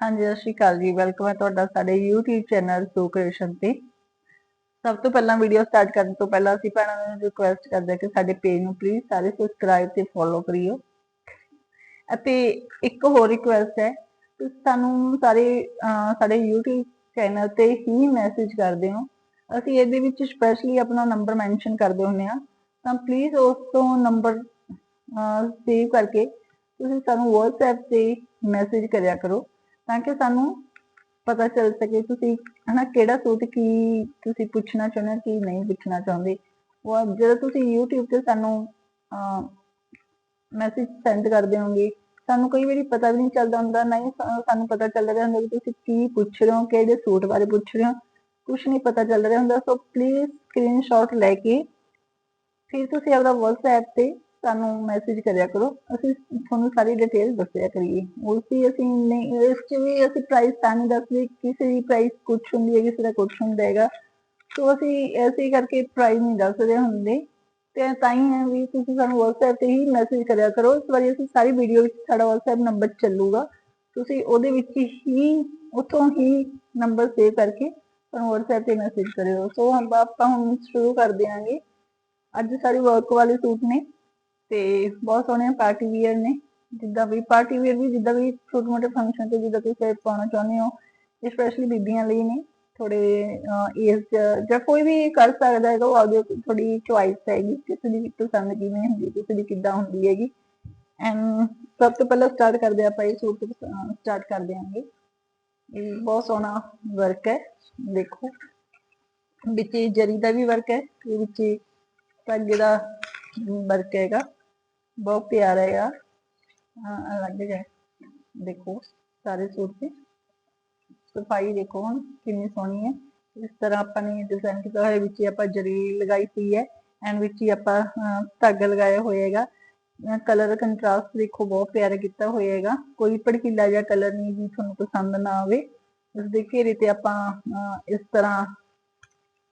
ਹਾਂਜੀ, ਸਤਿ ਸ਼੍ਰੀ ਅਕਾਲ ਜੀ। ਵੈਲਕਮ ਹੈ ਤੁਹਾਡਾ ਸਾਡੇ YouTube ਚੈਨਲ ਸੋ ਕ੍ਰੀਏਸ਼ਨ ਤੇ। ਸਭ ਤੋਂ ਪਹਿਲਾਂ ਵੀਡੀਓ ਸਟਾਰਟ ਕਰਨ ਤੋਂ ਪਹਿਲਾਂ ਅਸੀਂ ਭੈਣਾਂ ਨੂੰ ਰਿਕੁਐਸਟ ਕਰਦੇ ਹਾਂ ਕਿ ਸਾਡੇ ਪੇਜ ਨੂੰ ਪਲੀਜ਼ ਸਾਰੇ ਸਬਸਕ੍ਰਾਈਬ ਤੇ ਫੋਲੋ ਕਰਿਓ। ਅਤੇ ਇੱਕ ਹੋਰ ਰਿਕੁਐਸਟ ਹੈ, ਤੁਸੀਂ ਸਾਨੂੰ ਸਾਰੇ ਸਾਡੇ YouTube ਚੈਨਲ ਤੇ ਹੀ ਮੈਸੇਜ ਕਰਦੇ ਹੋ। ਅਸੀਂ ਇਹਦੇ ਵਿੱਚ ਸਪੈਸ਼ਲੀ ਆਪਣਾ ਨੰਬਰ ਮੈਂਸ਼ਨ ਕਰਦੇ ਹੁੰਦੇ ਆ ਤਾਂ ਪਲੀਜ਼ ਉਸ ਤੋਂ ਨੰਬਰ ਸੇਵ ਕਰਕੇ ਤੁਸੀਂ ਸਾਨੂੰ WhatsApp ਤੇ ਮੈਸੇਜ ਕਰਿਆ ਕਰੋ। ਤਾਂ ਕਿ ਸਾਨੂੰ ਪਤਾ ਚੱਲ ਸਕੇ ਤੁਸੀਂ, ਹਨਾ, ਕਿਹੜਾ ਸੂਟ ਕੀ ਤੁਸੀਂ ਪੁੱਛਣਾ ਚਾਹੁੰਦੇ ਹੋ, ਕੀ ਨਹੀਂ ਪੁੱਛਣਾ ਚਾਹੁੰਦੇ। ਉਹ ਜਦੋਂ ਤੁਸੀਂ YouTube ਤੇ ਸਾਨੂੰ ਮੈਸੇਜ ਸੈਂਡ ਕਰਦੇ ਹੋਗੇ ਸਾਨੂੰ ਕਈ ਵਾਰੀ ਪਤਾ ਵੀ ਨਹੀਂ ਚੱਲਦਾ ਹੁੰਦਾ ਨਹੀਂ ਸਾਨੂੰ ਪਤਾ ਚੱਲ ਰਿਹਾ ਹੁੰਦਾ ਕਿ ਤੁਸੀਂ ਕੀ ਪੁੱਛ ਰਹੇ ਹੋ, ਕਿਹੜੇ ਸੂਟ ਬਾਰੇ ਪੁੱਛ ਰਹੇ ਹੋ। ਕੁਝ ਨਹੀਂ ਪਤਾ ਚੱਲ ਰਿਹਾ ਹੁੰਦਾ ਸੋ ਪਲੀਜ਼ ਸਕਰੀਨਸ਼ਾਟ ਲੈ ਕੇ, ਫਿਰ ਤੁਸੀਂ ਆਪਦਾ WhatsApp ਤੇ ਸਾਨੂੰ ਮੈਸੇਜ ਕਰਿਆ ਕਰੋ, ਅਸੀਂ ਤੁਹਾਨੂੰ ਸਾਰੀ ਡਿਟੇਲ ਦੱਸਿਆ ਕਰੀਏ। ਉਸ ਦੀ ਅਸੀਂ ਨਹੀਂ ਇਸ ਚ ਵੀ ਅਸੀਂ ਪ੍ਰਾਈਸ ਤਾਂ ਨਹੀਂ ਦੱਸਦੇ, ਕਿਸੇ ਦੀ ਪ੍ਰਾਈਸ ਕੁਝ ਹੁੰਦੀ ਹੈ, ਕਿਸੇ ਦਾ ਕੁਝ ਹੁੰਦਾ ਹੈਗਾ। ਸੋ ਅਸੀਂ ਐਸੇ ਕਰਕੇ ਪ੍ਰਾਈਸ ਨਹੀਂ ਦੱਸਦੇ ਹੁੰਦੇ। ਤੇ ਤਾਂ ਹੀ ਹੈ ਵੀ ਤੁਸੀਂ ਸਾਨੂੰ WhatsApp ਤੇ ਹੀ ਮੈਸੇਜ ਕਰਿਆ ਕਰੋ। ਇਸ ਵਾਰੀ ਅਸੀਂ ਸਾਰੀ ਵੀਡੀਓ ਵਿੱਚ ਸਾਡਾ WhatsApp ਨੰਬਰ ਚੱਲੂਗਾ। ਤੁਸੀਂ ਉਹਦੇ ਵਿੱਚ ਹੀ, ਉੱਥੋਂ ਹੀ ਨੰਬਰ ਸੇਵ ਕਰਕੇ ਸਾਨੂੰ WhatsApp ਤੇ ਮੈਸੇਜ ਕਰਿਓ। ਸੋ ਹਮ ਆਪਾਂ ਹੁਣ ਸ਼ੁਰੂ ਕਰ ਦਿਆਂਗੇ। ਅੱਜ ਸਾਰੇ ਵਰਕ ਵਾਲੇ ਸੂਟ ਨੇ। ਤੇ ਬਹੁਤ ਸੋਹਣੇ ਪਾਰਟੀ ਵੀਅਰ ਨੇ, ਜਿੱਦਾਂ ਵੀ ਪਾਰਟੀ ਵੀਅਰ ਵੀ ਜਿੱਦਾਂ ਵੀ ਛੋਟੇ ਮੋਟੇ ਫੰਕਸ਼ਨ ਤੇ ਜਿੱਦਾਂ ਤੁਸੀਂ ਪਾਉਣਾ ਚਾਹੁੰਦੇ ਹੋ ਸਪੈਸ਼ਲੀ ਬੀਬੀਆਂ ਲਈ ਨੇ ਥੋੜੇ ਏਜ ਜਾਂ ਕੋਈ ਵੀ ਕਰ ਸਕਦਾ ਹੈ ਉਹ ਆਪਦੀ ਥੋੜੀ ਚੁਆਇਸ ਹੈਗੀ, ਕਿਸੇ ਦੀ ਪਸੰਦ ਕਿਵੇਂ ਹੁੰਦੀ, ਕਿਸੇ ਦੀ ਕਿੱਦਾਂ ਹੁੰਦੀ ਹੈਗੀ। ਐਂਡ ਸਭ ਤੋਂ ਪਹਿਲਾਂ ਸਟਾਰਟ ਕਰਦੇ ਆਪਾਂ ਇਹ ਸੂਟ ਸਟਾਰਟ ਕਰ ਦਿਆਂਗੇ ਇਹ ਬਹੁਤ ਸੋਹਣਾ ਵਰਕ ਹੈ, ਦੇਖੋ। ਵਿੱਚ ਜਰੀ ਦਾ ਵੀ ਵਰਕ ਹੈ ਇਹ ਵਿੱਚ ਧਾਗੇ ਦਾ ਵਰਕ ਹੈਗਾ। ਬਹੁਤ ਪਿਆਰਾ ਹੈਗਾ ਹਾਂ ਅਲੱਗ ਹੈ ਦੇਖੋ ਸਾਰੇ ਸੂਟ ਤੇ ਸਫ਼ਾਈ ਦੇਖੋ ਹੁਣ ਕਿੰਨੀ ਸੋਹਣੀ ਹੈ ਇਸ ਤਰ੍ਹਾਂ ਆਪਾਂ ਨੇ ਡਿਜ਼ਾਈਨ ਕੀਤਾ ਹੋਇਆ ਵਿੱਚ ਹੀ ਆਪਾਂ ਜਰੀ ਲਗਾਈ ਹੋਈ ਹੈ ਐਂਡ ਵਿੱਚ ਹੀ ਆਪਾਂ ਧਾਗਾ ਲਗਾਇਆ ਹੋਇਆ ਹੈਗਾ ਕਲਰ ਕੰਟਰਾਸਟ ਦੇਖੋ ਬਹੁਤ ਪਿਆਰਾ ਕੀਤਾ ਹੋਇਆ ਹੈਗਾ ਕੋਈ ਭੜਕੀਲਾ ਜਿਹਾ ਕਲਰ ਨਹੀਂ ਜੀ ਤੁਹਾਨੂੰ ਪਸੰਦ ਨਾ ਆਵੇ ਇਸ ਦੇ ਘੇਰੇ ਤੇ ਆਪਾਂ ਅਹ, ਇਸ ਤਰ੍ਹਾਂ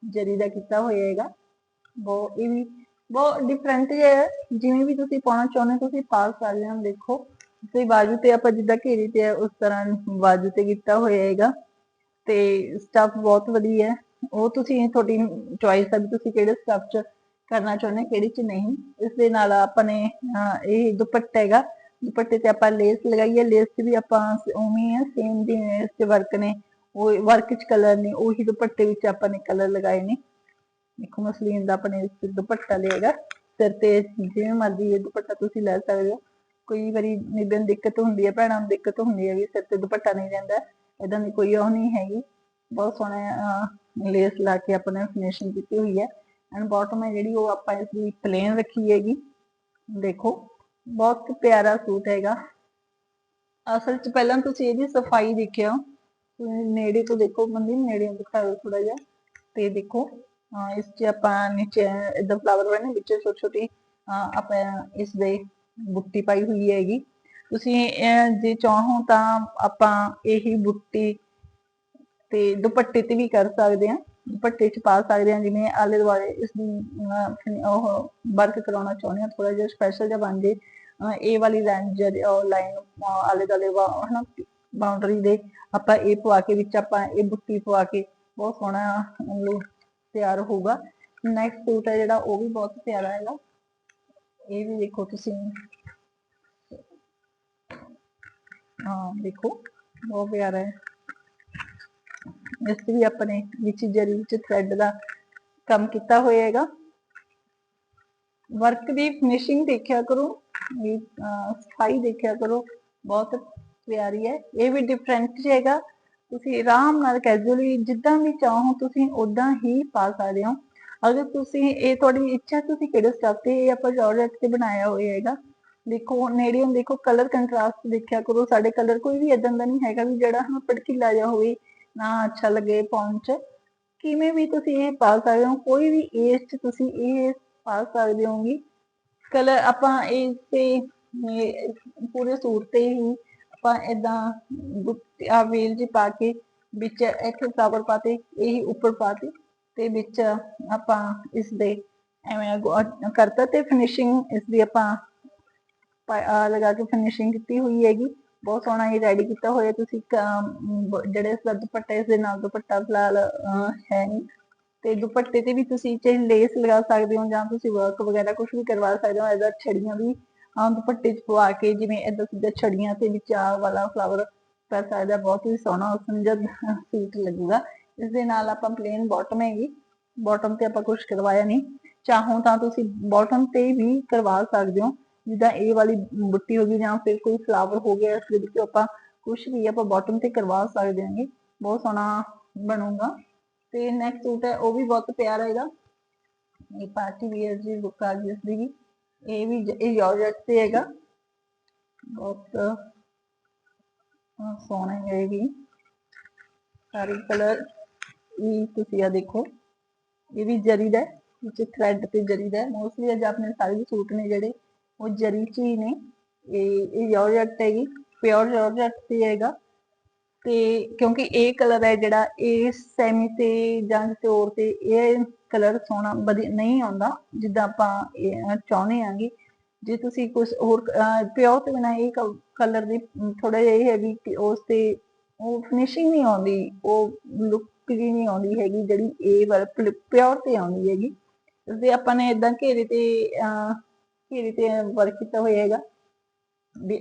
ਜਰੀ ਦਾ ਕੀਤਾ ਹੋਇਆ ਹੈਗਾ ਬਹੁਤ ਇਹ ਵੀ ਬਹੁਤ ਡਿਫਰੈਂਟ ਹੈ ਜਿਵੇਂ ਵੀ ਤੁਸੀਂ ਪਾਉਣਾ ਚਾਹੁੰਦੇ ਤੁਸੀਂ ਪਾ ਸਕਦੇ ਹੋ। ਦੇਖੋ ਤੇ ਬਾਜੂ ਤੇ ਆਪਾਂ ਜਿੱਦਾਂ ਘੇਰੀ ਤੇ ਉਸ ਤਰ੍ਹਾਂ ਬਾਜੂ ਤੇ ਕੀਤਾ ਹੋਇਆ ਹੈਗਾ। ਤੇ ਸਟਫ ਬਹੁਤ ਵਧੀਆ ਹੈ। ਉਹ ਤੁਸੀਂ ਤੁਹਾਡੀ ਚੁਆਇਸ ਹੈ ਤੁਸੀਂ ਕਿਹੜੇ ਸਟਫ ਚ ਕਰਨਾ ਚਾਹੁੰਦੇ ਹੋ ਚ ਨਹੀਂ। ਇਸ ਦੇ ਨਾਲ ਆਪਾਂ ਨੇ ਇਹ ਦੁਪੱਟਾ ਹੈਗਾ। ਦੁਪੱਟੇ ਤੇ ਆਪਾਂ ਲੇਸ ਲਗਾਈ ਹੈ। ਲੇਸ ਵੀ ਆਪਾਂ ਉਵੇਂ ਹੀ ਹੈ ਸੇਮ ਜਿਵੇਂ ਇਸ ਤੇ ਵਰਕ ਨੇ। ਉਹ ਵਰਕ ਚ ਕਲਰ ਨੇ, ਉਹੀ ਦੁਪੱਟੇ ਵਿੱਚ ਆਪਾਂ ਨੇ ਕਲਰ ਲਗਾਏ ਨੇ। ਦੇਖੋ ਮਸਲੀਨ ਦਾ ਆਪਣੇ ਇਸ ਦੁਪੱਟਾ ਲਏਗਾ ਸਿਰ ਤੇ ਜਿਵੇਂ ਮਰਜ਼ੀ ਇਹ ਦੁਪੱਟਾ ਤੁਸੀਂ ਲੈ ਸਕਦੇ ਹੋ। ਕੋਈ ਵਾਰੀ ਨਿਬਨ ਦਿੱਕਤ ਹੁੰਦੀ ਹੈ, ਭੈਣਾਂ ਨੂੰ ਦਿੱਕਤ ਹੁੰਦੀ ਹੈ ਵੀ ਸਿਰ ਤੇ ਦੁਪੱਟਾ ਨਹੀਂ ਰਹਿੰਦਾ। ਇਦਾਂ ਦੀ ਕੋਈ ਉਹ ਨਹੀਂ ਹੈਗੀ। ਬਹੁਤ ਸੋਹਣਾ ਲੇਸ ਲਾ ਕੇ ਆਪਣੇ ਫਿਨਿਸ਼ਿੰਗ ਕੀਤੀ ਹੋਈ ਹੈ। ਐਂਡ ਬਾਟਮ ਹੈ ਜਿਹੜੀ ਉਹ ਆਪਾਂ ਇਸ ਦੀ ਪਲੇਨ ਰੱਖੀ ਹੈਗੀ। ਦੇਖੋ, ਬਹੁਤ ਪਿਆਰਾ ਸੂਟ ਹੈਗਾ। ਅਸਲ 'ਚ ਪਹਿਲਾਂ ਤੁਸੀਂ ਇਹਦੀ ਸਫ਼ਾਈ ਦੇਖਿਓ। ਨੇੜੇ ਤੋਂ ਦੇਖੋ ਮੰਦੀ ਨੇੜੇ ਦਿਖਾਓ ਥੋੜਾ ਜਿਹਾ। ਤੇ ਦੇਖੋ ਇਸ 'ਚ ਆਪਾਂ ਨੀਚੇ ਇਦਾਂ ਫਲਾਵਰ ਬਣੇ ਵਿੱਚ ਛੋਟੀ ਛੋਟੀ ਆਪਾਂ ਇਸ ਦੇ ਬੁੱਟੀ ਪਾਈ ਹੋਈ ਹੈਗੀ। ਤੁਸੀਂ ਜੇ ਚਾਹੋ ਤਾਂ ਆਪਾਂ ਇਹੀ ਬੁੱਟੀ ਤੇ ਦੁਪੱਟੇ ਤੇ ਵੀ ਕਰ ਸਕਦੇ ਆ ਦੁਪੱਟੇ 'ਚ ਪਾ ਸਕਦੇ ਆ ਜਿਵੇਂ ਆਲੇ ਦੁਆਲੇ ਇਸ ਦੀ ਉਹ ਵਰਕ ਕਰਾਉਣਾ ਚਾਹੁੰਦੇ ਆ ਥੋੜਾ ਜਿਹਾ ਸਪੈਸ਼ਲ ਜਿਹਾ ਬਣ ਜੇ। ਇਹ ਵਾਲੀ ਲਾਈਨ ਜਿਹੜੀ ਉਹ ਲਾਈਨ ਆਲੇ ਦੁਆਲੇ ਹਨਾ ਬਾਉਂਡਰੀ ਦੇ ਆਪਾਂ ਇਹ ਪਵਾ ਕੇ ਵਿੱਚ ਆਪਾਂ ਇਹ ਬੁੱਟੀ ਪਵਾ ਕੇ, ਬਹੁਤ ਸੋਹਣਾ ਲੁੱਕ ਤਿਆਰ ਹੋਊਗਾ। ਨੈਕਸਟ ਸੂਟ ਹੈ ਜਿਹੜਾ ਉਹ ਵੀ ਬਹੁਤ ਪਿਆਰਾ ਹੈਗਾ। ਇਹ ਵੀ ਦੇਖੋ ਤੁਸੀਂ। ਹਾਂ ਦੇਖੋ ਬਹੁਤ ਪਿਆਰਾ ਹੈ। ਇਸ ਤੇ ਵੀ ਆਪਣੇ ਵਿੱਚ ਜਰੀ ਵਿੱਚ ਥ੍ਰੈਡ ਦਾ ਕੰਮ ਕੀਤਾ ਹੋਇਆ ਹੈਗਾ। ਵਰਕ ਦੀ ਫਿਨਿਸ਼ਿੰਗ ਦੇਖਿਆ ਕਰੋ। ਵੀ ਅਹ, ਸਫ਼ਾਈ ਦੇਖਿਆ ਕਰੋ। ਬਹੁਤ ਪਿਆਰੀ ਹੈ। ਇਹ ਵੀ ਡਿਫਰੈਂਟ ਹੈਗਾ। ਤੁਸੀਂ ਆਰਾਮ ਨਾਲ ਕੈਜੂਅਲੀ ਜਿੱਦਾਂ ਵੀ ਚਾਹੋ ਤੁਸੀਂ ਉਦਾਂ ਹੀ ਪਾ ਸਕਦੇ ਹੋ। ਅਗਰ ਤੁਸੀਂ, ਇਹ ਤੁਹਾਡੀ ਇੱਛਾ ਤੁਸੀਂ ਕਿਹੜੇ ਸਟਫ ਤੇ ਇਹ ਆਪਾਂ ਜਾਰਜਟ ਤੇ ਬਣਾਇਆ ਹੋਇਆ ਹੈਗਾ। ਦੇਖੋ ਨੇੜਿਓਂ ਦੇਖੋ ਕਲਰ ਕੰਟਰਾਸਟ ਦੇਖਿਆ ਕਰੋ, ਸਾਡੇ ਕਲਰ ਕੋਈ ਵੀ ਇਦਾਂ ਦਾ ਨਹੀਂ ਹੈਗਾ ਵੀ ਜਿਹੜਾ ਹਾਂ ਭੜਕੀਲਾ ਜਿਹਾ ਹੋਵੇ, ਨਾ ਅੱਛਾ ਲੱਗੇ ਪਾਉਣ ਚ। ਕਿਵੇਂ ਵੀ ਤੁਸੀਂ ਇਹ ਪਾ ਸਕਦੇ ਹੋ, ਕੋਈ ਵੀ ਏਜ ਚ ਤੁਸੀਂ ਇਹ ਪਾ ਸਕਦੇ ਹੋਗੇ। ਕਲਰ ਆਪਾਂ ਇਸ ਤੇ ਪੂਰੇ ਸੂਟ ਤੇ ਹੀ ਆਪਾਂ ਇਦਾਂ ਆ ਵੇਲ ਜੀ ਪਾ ਕੇ ਵਿੱਚ ਇੱਥੇ ਫਲਾਵਰ ਪਾਤੇ ਇਹੀ ਉੱਪਰ ਪਾਤੇ ਤੇ ਵਿੱਚ ਆਪਾਂ ਇਸ ਦੇ ਐਵੇਂ ਕਰਤਾ ਤੇ ਫਿਨਿਸ਼ਿੰਗ ਇਸ ਦੀ ਆਪਾਂ ਲਗਾ ਕੇ ਫਿਨਿਸ਼ਿੰਗ ਕੀਤੀ ਹੋਈ ਹੈਗੀ। ਬਹੁਤ ਸੋਹਣਾ ਇਹ ਰੈਡੀ ਕੀਤਾ ਹੋਇਆ ਤੁਸੀਂ ਕ- ਅਮ, ਜਿਹੜੇ ਇਸ ਦਾ ਦੁਪੱਟਾ ਇਸ ਦੇ ਨਾਲ ਦੁਪੱਟਾ ਫਿਲਹਾਲ ਹੈ ਨਹੀਂ। ਤੇ ਦੁਪੱਟੇ ਤੇ ਵੀ ਤੁਸੀਂ ਚਾਹੇ ਲੇਸ ਲਗਾ ਸਕਦੇ ਹੋ ਜਾਂ ਤੁਸੀਂ ਵਰਕ ਵਗੈਰਾ ਕੁਝ ਵੀ ਕਰਵਾ ਸਕਦੇ ਹੋ ਇਹਦਾ ਛੜੀਆਂ ਵੀ ਦੁਪੱਟੇ 'ਚ ਪਵਾ ਕੇ ਜਿਵੇਂ ਏਦਾਂ ਸਿੱਧਾ ਛੜੀਆਂ ਤੇ ਵਿੱਚ ਵਾਲਾ ਫਲਾਵਰ ਪੈ ਸਕਦਾ ਬਹੁਤ ਹੀ ਸੋਹਣਾ ਸੁੰਦਰ ਸੂਟ ਲੱਗੂਗਾ। ਇਸ ਦੇ ਨਾਲ ਆਪਾਂ ਪਲੇਨ ਬਾਟਮ ਹੈਗੀ ਬਾਟਮ ਤੇ ਆਪਾਂ ਕੁਝ ਕਰਵਾਇਆ ਨਹੀਂ। ਚਾਹੋ ਤਾਂ ਤੁਸੀਂ ਬਾਟਮ ਤੇ ਵੀ ਕਰਵਾ ਸਕਦੇ ਹੋ, ਜਿੱਦਾਂ ਇਹ ਵਾਲੀ ਬੁੱਟੀ ਹੋ ਗਈ ਜਾਂ ਫਿਰ ਕੋਈ ਫਲਾਵਰ ਹੋ ਗਿਆ, ਇਸ ਦੇ ਵਿੱਚ ਆਪਾਂ ਕੁਝ ਵੀ ਆਪਾਂ ਬਾਟਮ ਤੇ ਕਰਵਾ ਸਕਦੇ ਹਾਂਗੇ, ਬਹੁਤ ਸੋਹਣਾ ਬਣੂਗਾ। ਤੇ ਨੈਕਸਟ ਸੂਟ ਹੈ, ਉਹ ਵੀ ਬਹੁਤ ਪਿਆਰਾ ਹੈਗਾ। ਇਹ ਪਾਰਟੀ ਵੀਅਰ ਦੀ ਲੁੱਕ ਆ ਗਈ ਇਸ ਦੀ ਵੀ ਇਹ ਵੀ ਜ- ਇਹ ਜਾਰਜਟ ਤੇ ਹੈਗਾ ਬਹੁਤ ਅਹ, ਸੋਹਣਾ ਹੈ ਇਹ ਵੀ ਸਾਰੇ ਕਲਰ ਵੀ ਤੁਸੀਂ ਆ ਦੇਖੋ ਇਹ ਵੀ ਜਰੀ ਦਾ ਹੈ, ਵਿੱਚ ਥ੍ਰੈਡ ਤੇ ਜਰੀ ਦਾ ਮੋਸਟਲੀ ਅੱਜ ਆਪਣੇ ਸਾਰੇ ਸੂਟ ਨੇ ਜਿਹੜੇ ਉਹ ਜਰੀ ਚ ਹੀ ਨੇ ਇਹ ਇਹ ਜਾਰਜਟ ਹੈਗੀ ਪਿਓਰ ਜਾਰਜਟ ਤੇ ਹੈਗਾ ਤੇ ਕਿਉਂਕਿ ਇਹ ਕਲਰ ਹੈ ਜਿਹੜਾ ਇਹ ਸੈਮੀ ਤੇ ਜਾਂ ਕਿਸੇ ਹੋਰ ਤੇ ਇਹ ਕਲਰ ਸੋਹਣਾ ਵਧੀਆ ਨਹੀਂ ਆਉਂਦਾ ਜਿੱਦਾਂ ਆਪਾਂ ਚਾਹੁੰਦੇ ਆਂਗੇ ਜੇ ਤੁਸੀਂ ਕੁਝ ਹੋਰ ਪਿਓਰ ਤੇ ਬਿਨਾ ਇਹ ਕਲਰ ਦੀ ਥੋੜਾ ਜਿਹਾ ਇਹ ਹੈ ਵੀ ਉਸ ਤੇ ਉਹ ਫਿਨਿਸ਼ਿੰਗ ਨਹੀਂ ਆਉਂਦੀ ਉਹ ਲੁੱਕ ਜੀ ਨਹੀਂ ਆਉਂਦੀ ਹੈਗੀ ਜਿਹੜੀ ਇਹ ਵਾਲਾ ਪਿਓਰ ਤੇ ਆਉਂਦੀ ਹੈਗੀ। ਇਸਦੇ ਆਪਾਂ ਨੇ ਇਦਾਂ ਘੇਰੇ ਤੇ ਅਹ, ਘੇਰੇ ਤੇ ਵਰਕ ਕੀਤਾ ਹੋਇਆ ਹੈਗਾ। ਵੀ,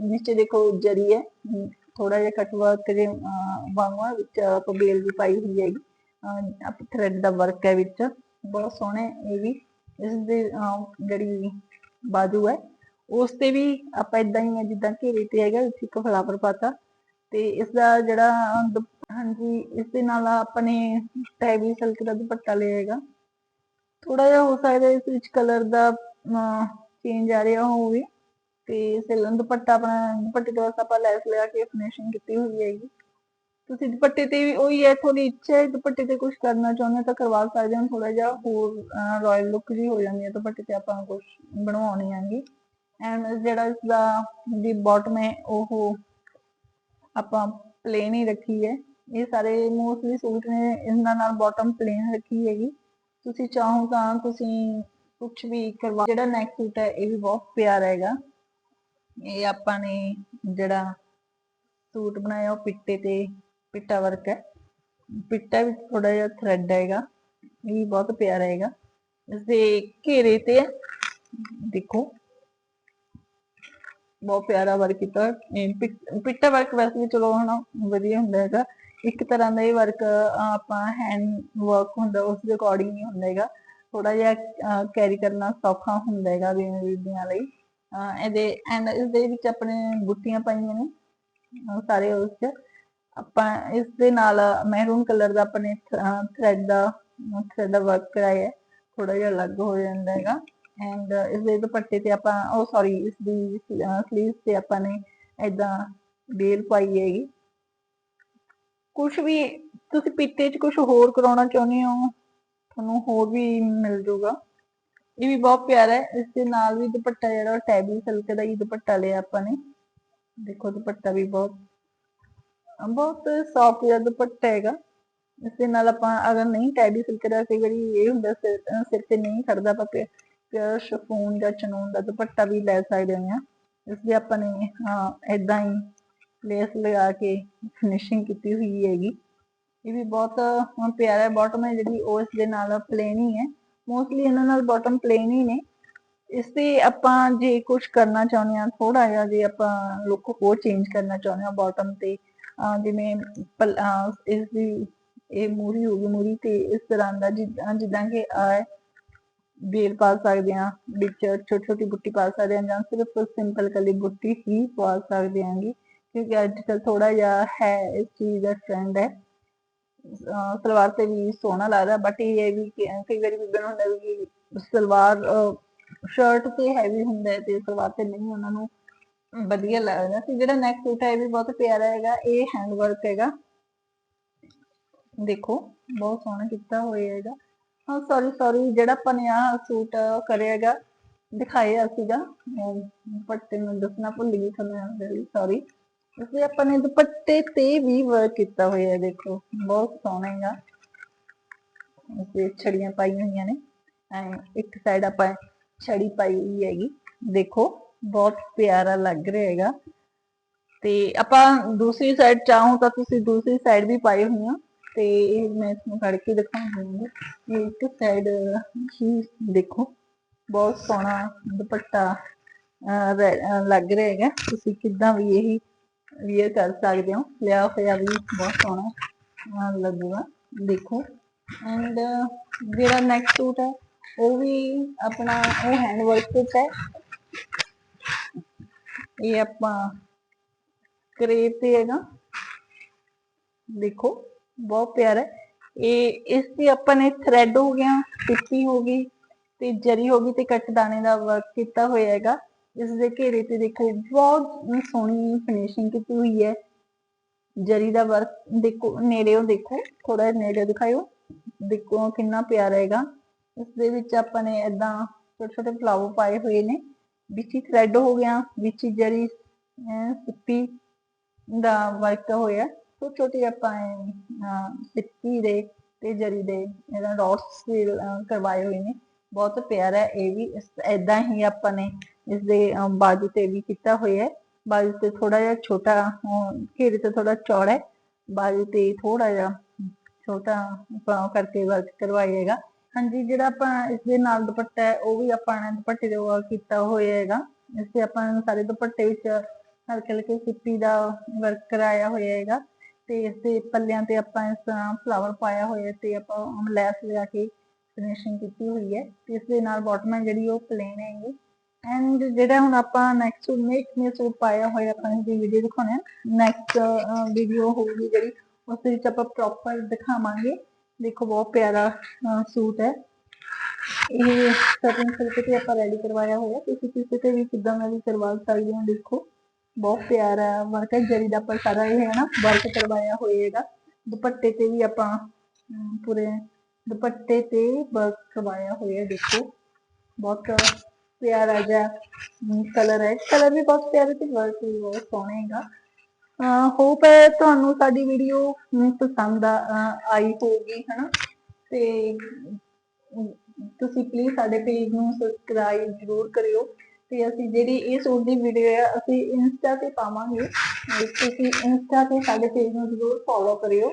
ਨੀਚੇ ਦੇਖੋ ਜਰੀ ਹੈ। ਥੋੜਾ ਜਿਹਾ ਕਟ ਵਰਕ ਦੇ ਵਾਂਗਵਾ ਵਿੱਚ ਆਪਾਂ ਵੀ ਪਾਈ ਹੋਈ ਹੈਗੀ। ਅਹ ਥ੍ਰੈਡ ਦਾ ਵਰਕ ਹੈ ਵਿੱਚ। ਬਹੁਤ ਸੋਹਣੇ ਇਹ ਵੀ। ਇਸ ਦੇ ਜਿਹੜੀ ਬਾਜੂ ਹੈ, ਉਸ ਤੇ ਵੀ ਆਪਾਂ ਇਦਾਂ ਹੀ ਹੈ ਜਿੱਦਾਂ ਘੇਰੇ ਤੇ ਹੈਗਾ, ਵਿੱਚ ਇੱਕ ਫਲਾਵਰ ਪਾਤਾ। ਤੇ ਇਸ ਦਾ ਜਿਹੜਾ ਦੁਪ- ਹਾਂਜੀ, ਇਸ ਦੇ ਨਾਲ ਆਪਣੇ ਟੈਬੀ ਸਿਲਕ ਦਾ ਦੁਪੱਟਾ ਲਿਆ ਹੈਗਾ। ਥੋੜਾ ਜਿਹਾ ਹੋ ਸਕਦਾ ਇਸ ਵਿੱਚ ਕਲਰ ਦਾ ਚੇਂਜ ਆ ਰਿਹਾ ਹੋਵੇ। ਤੇ ਸਿਲਨ ਦੁਪੱਟਾ ਆਪਣਾ, ਦੁਪੱਟੇ ਦੇ ਵਾਸਤੇ ਆਪਾਂ ਲੈਸ ਲਗਾ ਕੇ ਫਿਨਿਸ਼ਿੰਗ ਕੀਤੀ ਹੋਈ ਹੈਗੀ। ਤੁਸੀਂ ਦੁਪੱਟੇ ਤੇ ਵੀ ਉਹੀ ਹੈ ਥੋੜੀ ਇੱਛਾ ਹੈ ਦੁਪੱਟੇ ਤੇ ਕੁਝ ਕਰਨਾ ਚਾਹੁੰਦੇ ਤਾਂ ਕਰਵਾ ਸਕਦੇ ਹੋ ਥੋੜਾ ਜਿਹਾ ਹੋਰ ਰਾਇਲ ਲੁੱਕ ਜੀ ਹੋ ਜਾਂਦੀ ਹੈ, ਦੁਪੱਟੇ ਤੇ ਆਪਾਂ ਕੁਝ ਬਣਵਾਉਣੀ ਆਂਗੀ ਐਂਡ ਜਿਹੜਾ ਇਸ ਦਾ ਦੀ ਬਾਟਮ ਹੈ, ਉਹ ਆਪਾਂ ਪਲੇਨ ਹੀ ਰੱਖੀ ਹੈ। ਇਹ ਸਾਰੇ ਮੋਸਟਲੀ ਸੂਟ ਨੇ, ਇਹਨਾਂ ਨਾਲ ਬਾਟਮ ਪਲੇਨ ਰੱਖੀ ਹੈਗੀ। ਤੁਸੀਂ ਚਾਹੋ ਤਾਂ ਤੁਸੀਂ ਕੁਝ ਵੀ ਕਰਵਾ, ਜਿਹੜਾ ਨੈਕ ਸੂਟ ਹੈ, ਇਹ ਵੀ ਬਹੁਤ ਪਿਆਰਾ ਹੈਗਾ। ਇਹ ਆਪਾਂ ਨੇ ਜਿਹੜਾ ਸੂਟ ਬਣਾਇਆ ਉਹ ਪਿੱਟੇ ਤੇ, ਪਿੱਟਾ ਵਰਕ ਹੈ। ਪਿੱਟਾ ਵਿੱਚ ਥੋੜਾ ਜਿਹਾ ਥ੍ਰੈਡ ਹੈਗਾ, ਇਹ ਵੀ ਬਹੁਤ ਪਿਆਰਾ ਹੈਗਾ। ਇਸ ਘੇਰੇ ਤੇ ਦੇਖੋ, ਬਹੁਤ ਪਿਆਰਾ ਵਰਕ ਕੀਤਾ ਪਿੱਟਾ ਵਰਕ ਵੈਸੇ ਵੀ ਚਲੋ ਹਨਾ, ਵਧੀਆ ਹੁੰਦਾ ਹੈਗਾ। ਇੱਕ ਤਰ੍ਹਾਂ ਦਾ ਇਹ ਵਰਕ ਆਪਾਂ ਹੈਂਡ ਵਰਕ ਹੁੰਦਾ, ਉਸ ਦੇ ਅਕੋਰਡਿੰਗ ਹੀ ਹੁੰਦਾ ਹੈਗਾ। ਥੋੜਾ ਜਿਹਾ ਕੈਰੀ ਕਰਨਾ ਸੌਖਾ ਹੁੰਦਾ ਹੈਗਾ ਬੀਬੀਆਂ ਲਈ। ਇਹਦੇ ਐਂਡ ਇਸ ਦੇ ਵਿੱਚ ਆਪਣੇ ਬੁੱਟੀਆਂ ਪਾਈਆਂ ਨੇ ਸਾਰੇ ਉਸ ਚ। ਆਪਾਂ ਇਸ ਦੇ ਨਾਲ ਮਹਿਰੂਨ ਕਲਰ ਦਾ ਆਪਣੇ ਥ੍ਰੈਡ ਦਾ ਥ੍ਰੈਡ ਦਾ ਵਰਕ ਕਰਾਇਆ ਹੈ। ਥੋੜਾ ਜਿਹਾ ਅਲੱਗ ਹੋ ਜਾਂਦਾ ਹੈਗਾ। ਐਂਡ ਇਸ ਦੇ ਦੁਪੱਟੇ ਤੇ ਆਪਾਂ, ਉਹ ਸੌਰੀ ਇਸ ਦੀ ਸਲੀਵਸ ਤੇ ਆਪਾਂ ਨੇ ਏਦਾਂ ਬੇਲ ਪਾਈ ਹੈਗੀ। ਕੁਝ ਵੀ, ਤੁਸੀਂ ਪੀਤੇ 'ਚ ਕੁਝ ਹੋਰ ਕਰਾਉਣਾ ਚਾਹੁੰਦੇ ਹੋ? ਤੁਹਾਨੂੰ ਹੋਰ ਵੀ ਮਿਲ ਜਾਊਗਾ। ਇਹ ਵੀ ਬਹੁਤ ਪਿਆਰਾ ਹੈ, ਇਸ ਦੇ ਨਾਲ ਵੀ ਦੁਪੱਟਾ ਜਿਹੜਾ ਉਹ ਟੈਬੀ ਸਿਲਕ ਦਾ ਹੀ ਦੁਪੱਟਾ ਲਿਆ ਆਪਾਂ ਨੇ। ਦੇਖੋ ਦੁਪੱਟਾ ਵੀ ਬਹੁਤ ਬਹੁਤ ਸੌਫਟ ਜਿਹਾ ਦੁਪੱਟਾ ਹੈਗਾ। ਇਸ ਦੇ ਨਾਲ ਆਪਾਂ ਅਗਰ ਨਹੀਂ ਟੈਬੀ ਸਿਲਕ ਦਾ ਕਈ ਵਾਰੀ ਇਹ ਹੁੰਦਾ ਸਿਰ ਤੇ ਨਹੀਂ ਖੜਦਾ ਆਪਾਂ ਪਿਓਰ ਸ਼ਫੂਨ ਜਾਂ ਚਨੂਨ ਦਾ ਦੁਪੱਟਾ ਵੀ ਲੈ ਸਕਦੇ ਹਾਂ। ਇਸ ਦੇ ਆਪਾਂ ਨੇ, ਹਾਂ ਇਦਾਂ ਹੀ ਲੇਸ ਲਗਾ ਕੇ ਫਿਨਿਸ਼ਿੰਗ ਕੀਤੀ ਹੋਈ ਹੈਗੀ। ਇਹ ਵੀ ਬਹੁਤ ਪਿਆਰਾ ਹੈ ਬਾਟਮ ਹੈ ਜਿਹੜੀ ਉਹ ਇਸ ਦੇ ਨਾਲ ਪਲੇਨ ਹੀ ਹੈ। ਮੋਸਟਲੀ ਇਹਨਾਂ ਨਾਲ ਬਾਟਮ ਪਲੇਨ ਹੀ ਨੇ। ਇਸ ਤੇ ਆਪਾਂ ਜੇ ਕੁਝ ਕਰਨਾ ਚਾਹੁੰਦੇ ਹਾਂ ਥੋੜਾ ਜਿਹਾ ਜੇ ਆਪਾਂ ਲੁੱਕ ਹੋਰ ਚੇਂਜ ਕਰਨਾ ਚਾਹੁੰਦੇ ਹਾਂ ਬਾਟਮ ਤੇ ਜਿਵੇਂ ਇਸ ਦੀ ਇਹ ਮੂਰੀ ਹੋ ਗਈ ਮੂਰੀ ਤੇ ਇਸ ਤਰ੍ਹਾਂ ਦਾ ਜਿੱਦਾਂ ਜਿੱਦਾਂ ਕਿ ਆ ਬੇਲ ਪਾ ਸਕਦੇ ਹਾਂ, ਵਿੱਚ ਛੋਟੀ ਛੋਟੀ ਬੁੱਟੀ ਪਾ ਸਕਦੇ ਹਾਂ ਜਾਂ ਸਿਰਫ ਸਿੰਪਲ ਕਲੀ ਬੁੱਟੀ ਹੀ ਪਾ ਸਕਦੇ ਹਾਂਗੇ। ਕਿਉਂਕਿ ਅੱਜ ਕੱਲ ਥੋੜਾ ਜਿਹਾ ਹੈ, ਇਸ ਚੀਜ਼ ਦਾ ਟ੍ਰੈਂਡ ਹੈ। ਸਲਵਾਰ ਤੇ ਵੀ ਸੋਹਣਾ ਲੱਗਦਾ ਬਟ ਇਹ ਹੈ ਵੀ ਕਈ ਵਾਰੀ ਬੀਬੀ ਨੂੰ ਹੁੰਦਾ ਵੀ ਸਲਵਾਰ ਸ਼ਰਟ ਤੇ ਹੈਵੀ ਹੁੰਦਾ ਹੈ ਤੇ ਸਲਵਾਰ ਤੇ ਨਹੀਂ, ਉਹਨਾਂ ਨੂੰ ਵਧੀਆ ਲੱਗਦਾ। ਤੇ ਜਿਹੜਾ ਨੈਕ ਸੂਟ ਹੈ, ਇਹ ਵੀ ਬਹੁਤ ਪਿਆਰਾ ਹੈਗਾ, ਇਹ ਹੈਂਡ ਵਰਕ ਹੈਗਾ। ਦੇਖੋ, ਬਹੁਤ ਸੋਹਣਾ ਕੀਤਾ ਹੋਇਆ ਹੈਗਾ। ਹਾਂ ਸੌਰੀ ਸੌਰੀ ਜਿਹੜਾ ਆਪਾਂ ਨੇ ਆਹ ਸੂਟ ਕਰਿਆ ਦਿਖਾਇਆ ਸੀਗਾ। ਮੈਂ ਪੱਟੇ ਦੱਸਣਾ ਭੁੱਲ ਗਈ, ਤੁਹਾਨੂੰ ਸੌਰੀ ਇਸੇ ਆਪਾਂ ਨੇ ਦੁਪੱਟੇ ਤੇ ਵੀ ਵਰਕ ਕੀਤਾ ਹੋਇਆ ਹੈ, ਦੇਖੋ, ਬਹੁਤ ਸੋਹਣਾ ਹੈਗਾ। ਇਸੇ ਛੜੀਆਂ ਪਾਈਆਂ ਹੋਈਆਂ ਨੇ। ਇੱਕ ਸਾਈਡ ਆਪਾਂ ਛੜੀ ਪਾਈ ਹੋਈ ਹੈਗੀ। ਦੇਖੋ, ਬਹੁਤ ਪਿਆਰਾ ਲੱਗ ਰਿਹਾ ਹੈਗਾ। ਤੇ ਆਪਾਂ ਦੂਸਰੀ ਸਾਈਡ ਚਾਹੋ ਤਾਂ ਤੁਸੀਂ ਦੂਸਰੀ ਸਾਈਡ ਵੀ ਪਾਏ ਹੋਈਆਂ। ਤੇ ਇਹ ਮੈਂ ਇਸਨੂੰ ਫੜ ਕੇ ਦਿਖਾਉਂਗੀ। ਇਹ ਇੱਕ ਸਾਈਡ ਹੀ ਦੇਖੋ, ਬਹੁਤ ਸੋਹਣਾ ਦੁਪੱਟਾ ਅਹ, ਲੱਗ ਰਿਹਾ ਹੈਗਾ। ਤੁਸੀਂ ਕਿਦਾਂ ਵੀ ਇਹੀ ਵੇਅਰ ਕਰ ਸਕਦੇ ਹੋ। ਲਿਆ ਹੋਇਆ ਵੀ ਬਹੁਤ ਸੋਹਣਾ ਲੱਗੂਗਾ। ਦੇਖੋ। ਐਂਡ ਜਿਹੜਾ ਨੈਕਸਟ ਸੂਟ ਹੈ, ਉਹ ਵੀ ਆਪਣਾ ਉਹ ਹੈਂਡ ਵਰਕ ਵਿੱਚ ਹੈ। ਇਹ ਆਪਾਂ ਕਰੇਪ ਤੇ ਹੈਗਾ। ਦੇਖੋ, ਬਹੁਤ ਪਿਆਰਾ ਹੈ। ਇਹ, ਇਸ ਤੇ ਆਪਾਂ ਨੇ ਥ੍ਰੈਡ ਹੋ ਗਿਆ, ਟਿੱਪੀ ਹੋ ਗਈ ਤੇ ਜਰੀ ਹੋ ਗਈ ਤੇ ਕੱਟ ਦਾਣੇ ਦਾ ਵਰਕ ਕੀਤਾ ਹੋਇਆ ਹੈਗਾ। ਇਸ ਦੇ ਘੇਰੇ ਤੇ ਦੇਖੋ ਬਹੁਤ ਸੋਹਣੀ ਫਿਨਿਸ਼ਿੰਗ ਕੀਤੀ ਹੋਈ ਹੈ। ਜਰੀ ਦਾ ਵਰਕ ਦੇਖੋ ਨੇੜਿਓਂ ਦੇਖੋ ਥੋੜਾ ਨੇੜੇ ਦਿਖਾਇਓ। ਦੇਖੋ ਕਿੰਨਾ ਪਿਆਰਾ ਹੈਗਾ। ਇਸ ਦੇ ਵਿੱਚ ਆਪਾਂ ਨੇ ਏਦਾਂ ਛੋਟੇ ਛੋਟੇ ਫਲਾਵਰ ਪਾਏ ਹੋਏ ਨੇ। ਵਿੱਚ ਹੀ ਥ੍ਰੈਡ ਹੋ ਗਿਆ ਵਿੱਚ ਹੀ ਜਰੀ ਅਹ ਸਿੱਪੀ ਦਾ ਵਰਕ ਹੋਇਆ। ਛੋਟੇ ਛੋਟੇ ਆਪਾਂ ਇਹ, ਸਿੱਪੀ ਦੇ ਤੇ ਜਰੀ ਦੇ ਇਹਦਾ ਡਾਟਸ ਕਰਵਾਏ ਹੋਏ ਨੇ। ਬਹੁਤ ਪਿਆਰਾ ਹੈ, ਇਹ ਵੀ ਇਦਾਂ ਹੀ ਆਪਾਂ ਨੇ ਇਸ ਦੇ ਬਾਜੂ ਤੇ ਵੀ ਕੀਤਾ ਹੋਇਆ ਹੈ। ਬਾਜੂ ਤੇ ਥੋੜਾ ਜਿਹਾ ਛੋਟਾ ਘੇਰੇ ਤੇ ਥੋੜਾ ਚੌੜਾ ਹੈ। ਬਾਜੂ ਤੇ ਥੋੜਾ ਜਿਹਾ ਛੋਟਾ ਆਪਾਂ ਕਰਕੇ ਵਰਕ ਕਰਵਾਇਆ ਹਾਂਜੀ, ਜਿਹੜਾ ਆਪਾਂ ਇਸ ਦੇ ਨਾਲ ਦੁਪੱਟਾ ਹੈ, ਉਹ ਵੀ ਆਪਾਂ ਨੇ ਦੁਪੱਟੇ ਦੇ ਵਰਕ ਕੀਤਾ ਹੋਇਆ ਹੈਗਾ। ਇਸ ਤੇ ਆਪਾਂ ਸਾਰੇ ਦੁਪੱਟੇ ਵਿੱਚ ਹਲਕੇ ਹਲਕੇ ਸਿੱਪੀ ਦਾ ਵਰਕ ਕਰਾਇਆ ਹੋਇਆ ਹੈਗਾ। ਤੇ ਇਸ ਦੇ ਪੱਲਿਆਂ ਤੇ ਆਪਾਂ ਇਸ ਤਰ੍ਹਾਂ ਫਲਾਵਰ ਪਾਇਆ ਹੋਇਆ ਤੇ ਆਪਾਂ ਲੈਸ ਲਗਾ ਕੇ ਫਿਨਿਸ਼ਿੰਗ ਕੀਤੀ ਹੋਈ ਹੈ ਇਸ ਦੇ ਨਾਲ ਬਾਟਮ ਹੈ ਜਿਹੜੀ ਉਹ ਪਲੇਨ ਹੈਗੀ। ਐਂਡ ਜਿਹੜਾ ਹੁਣ ਆਪਾਂ ਨੈਕਸਟ ਸੂਟ ਨੇ ਸੂਟ ਪਾਇਆ ਹੋਇਆ, ਆਪਾਂ ਦੀ ਵੀਡੀਓ ਦਿਖਾਉਣਾ ਹੈ ਨੈਕਸਟ ਵੀਡੀਓ ਹੋਊਗੀ ਜਿਹੜੀ, ਉਸ ਵਿੱਚ ਆਪਾਂ ਪ੍ਰੋਪਰ ਦਿਖਾਵਾਂਗੇ। ਦੇਖੋ, ਬਹੁਤ ਪਿਆਰਾ ਸੂਟ ਹੈ। ਇਹ ਸਟਿੰਗ ਸਿਲਕ ਤੇ ਆਪਾਂ ਰੈਡੀ ਕਰਵਾਇਆ ਹੋਇਆ। ਤੁਸੀਂ ਕਿਸੇ ਤੇ ਵੀ ਕਿਦਾਂ ਦਾ ਵੀ ਕਰਵਾ ਸਕਦੇ ਹੋ, ਦੇਖੋ। ਬਹੁਤ ਪਿਆਰਾ ਵਰਕ ਹੈ। ਜਰੀ ਦਾ ਆਪਾਂ ਸਾਰਾ ਇਹ ਹੈ ਨਾ ਵਰਕ ਕਰਵਾਇਆ ਹੋਏਗਾ ਦੁਪੱਟੇ ਤੇ ਵੀ ਆਪਾਂ ਪੂਰੇ ਦੁਪੱਟੇ ਤੇ ਵਰਕ ਕਰਵਾਇਆ ਹੋਇਆ ਦੇਖੋ। ਬਹੁਤ ਪਿਆਰਾ ਜਿਹਾ ਕਲਰ ਹੈ। ਕਲਰ ਵੀ ਬਹੁਤ ਪਿਆਰਾ ਤੇ ਵਰਕ ਵੀ ਬਹੁਤ ਸੋਹਣਾ ਹੈਗਾ। ਹੋਪ ਹੈ ਤੁਹਾਨੂੰ ਸਾਡੀ ਵੀਡੀਓ ਪਸੰਦ ਆਈ ਹੋਊਗੀ, ਹਨਾ? ਤੇ ਤੁਸੀਂ ਪਲੀਜ਼ ਸਾਡੇ ਪੇਜ ਨੂੰ ਸਬਸਕ੍ਰਾਈਬ ਜ਼ਰੂਰ ਕਰਿਓ। ਤੇ ਅਸੀਂ ਜਿਹੜੀ ਇਹ ਸੂਟ ਦੀ ਵੀਡੀਓ ਹੈ ਅਸੀਂ ਇੰਸਟਾ ਤੇ ਪਾਵਾਂਗੇ। ਤੁਸੀਂ ਇੰਸਟਾ ਤੇ ਸਾਡੇ ਪੇਜ ਨੂੰ ਜ਼ਰੂਰ ਫੋਲੋ ਕਰਿਓ।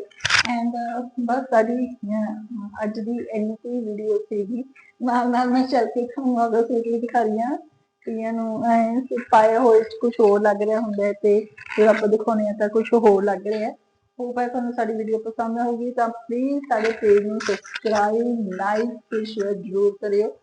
ਐਂਡ uh, ਬਸ ਸਾਡੀ ਅਹ, ਅੱਜ ਦੀ ਇੰਨੀ ਕੁ ਵੀਡੀਓ ਸੀਗੀ। ਨਾਲ ਨਾਲ ਮੈਂ ਚੱਲ ਕੇ ਤੁਹਾਨੂੰ ਆਪਦਾ ਸੂਟ ਵੀ ਦਿਖਾ ਰਹੀ ਹਾਂ। ਕਈਆਂ ਨੂੰ ਐਂ ਪਾਇਆ ਹੋਇਆ ਕੁਝ ਹੋਰ ਲੱਗ ਰਿਹਾ ਹੁੰਦਾ ਹੈ ਤੇ ਜਦੋਂ ਆਪਾਂ ਦਿਖਾਉਂਦੇ ਆ ਤਾਂ ਕੁਝ ਹੋਰ ਲੱਗ ਰਿਹਾ ਹੈ। ਹੋਪ ਹੈ ਤੁਹਾਨੂੰ ਸਾਡੀ ਵੀਡੀਓ ਪਸੰਦ ਆਊਗੀ। ਤਾਂ ਪਲੀਜ਼ ਸਾਡੇ ਪੇਜ ਨੂੰ ਸਬਸਕ੍ਰਾਈਬ ਲਾਈਕ ਤੇ ਸ਼ੇਅਰ ਜ਼ਰੂਰ ਕਰਿਓ।